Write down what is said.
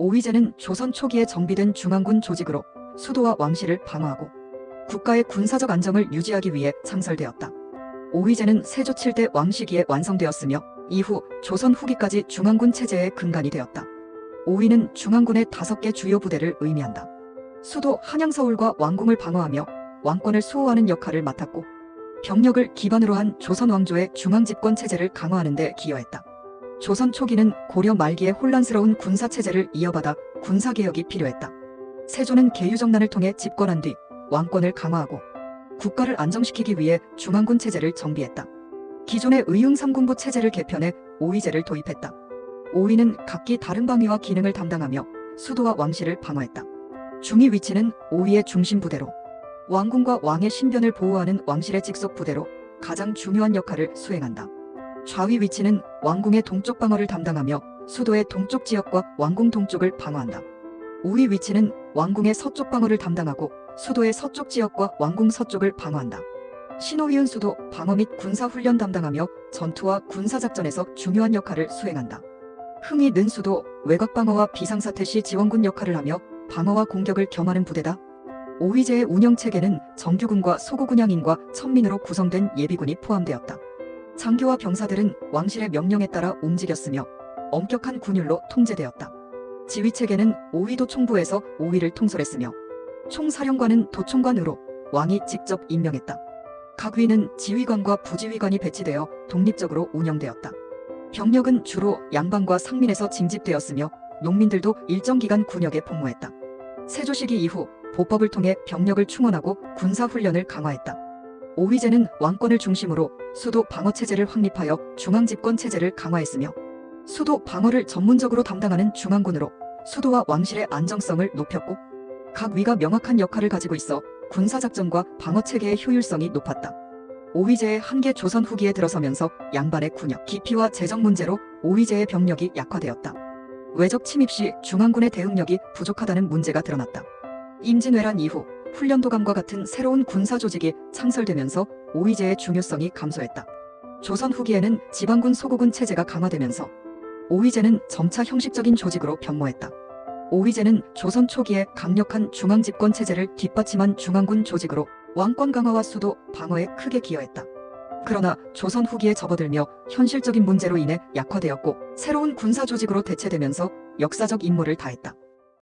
오위제는 조선 초기에 정비된 중앙군 조직으로 수도와 왕실을 방어하고 국가의 군사적 안정을 유지하기 위해 창설되었다. 오위제는 세조 7대 왕 시기에 완성되었으며 이후 조선 후기까지 중앙군 체제의 근간이 되었다. 오위는 중앙군의 다섯 개 주요 부대를 의미한다. 수도 한양 서울과 왕궁을 방어하며 왕권을 수호하는 역할을 맡았고 병력을 기반으로 한 조선 왕조의 중앙 집권 체제를 강화하는 데 기여했다. 조선 초기는 고려 말기의 혼란스러운 군사 체제를 이어받아 군사 개혁이 필요했다. 세조는 계유정난을 통해 집권한 뒤 왕권을 강화하고 국가를 안정시키기 위해 중앙군 체제를 정비했다. 기존의 의흥 삼군부 체제를 개편해 오위제를 도입했다. 오위는 각기 다른 방위와 기능을 담당하며 수도와 왕실을 방어했다. 중위 위치는 오위의 중심 부대로 왕궁과 왕의 신변을 보호하는 왕실의 직속 부대로 가장 중요한 역할을 수행한다. 좌위 위치는 왕궁의 동쪽 방어를 담당하며 수도의 동쪽 지역과 왕궁 동쪽을 방어한다. 우위 위치는 왕궁의 서쪽 방어를 담당하고 수도의 서쪽 지역과 왕궁 서쪽을 방어한다. 신호위은 수도 방어 및 군사 훈련 담당하며 전투와 군사 작전에서 중요한 역할을 수행한다. 흥이 는 수도 외곽 방어와 비상사태 시 지원군 역할을 하며 방어와 공격을 겸하는 부대다. 오위제의 운영 체계는 정규군과 소고군양인과 천민으로 구성된 예비군이 포함되었다. 장교와 병사들은 왕실의 명령에 따라 움직였으며 엄격한 군율로 통제되었다. 지휘 체계는 오위도 총부에서 오위를 통솔했으며 총사령관은 도총관으로 왕이 직접 임명했다. 각 위는 지휘관과 부지휘관이 배치되어 독립적으로 운영되었다. 병력은 주로 양반과 상민에서 징집되었으며 농민들도 일정 기간 군역에 복무했다. 세조 시기 이후 보법을 통해 병력을 충원하고 군사 훈련을 강화했다. 오위제는 왕권을 중심으로 수도 방어 체제를 확립하여 중앙 집권 체제를 강화했으며 수도 방어를 전문적으로 담당하는 중앙군으로 수도와 왕실의 안정성을 높였고 각 위가 명확한 역할을 가지고 있어 군사작전과 방어 체계의 효율성이 높았다. 오위제의 한계 조선 후기에 들어서면서 양반의 군역, 기피와 재정 문제로 오위제의 병력이 약화되었다. 외적 침입 시 중앙군의 대응력이 부족하다는 문제가 드러났다. 임진왜란 이후 훈련도감과 같은 새로운 군사 조직이 창설되면서 오위제의 중요성이 감소했다. 조선 후기에는 지방군 소고군 체제가 강화되면서 오위제는 점차 형식적인 조직으로 변모했다. 오위제는 조선 초기에 강력한 중앙 집권 체제를 뒷받침한 중앙군 조직으로 왕권 강화와 수도 방어에 크게 기여했다. 그러나 조선 후기에 접어들며 현실적인 문제로 인해 약화되었고 새로운 군사 조직으로 대체되면서 역사적 임무를 다했다.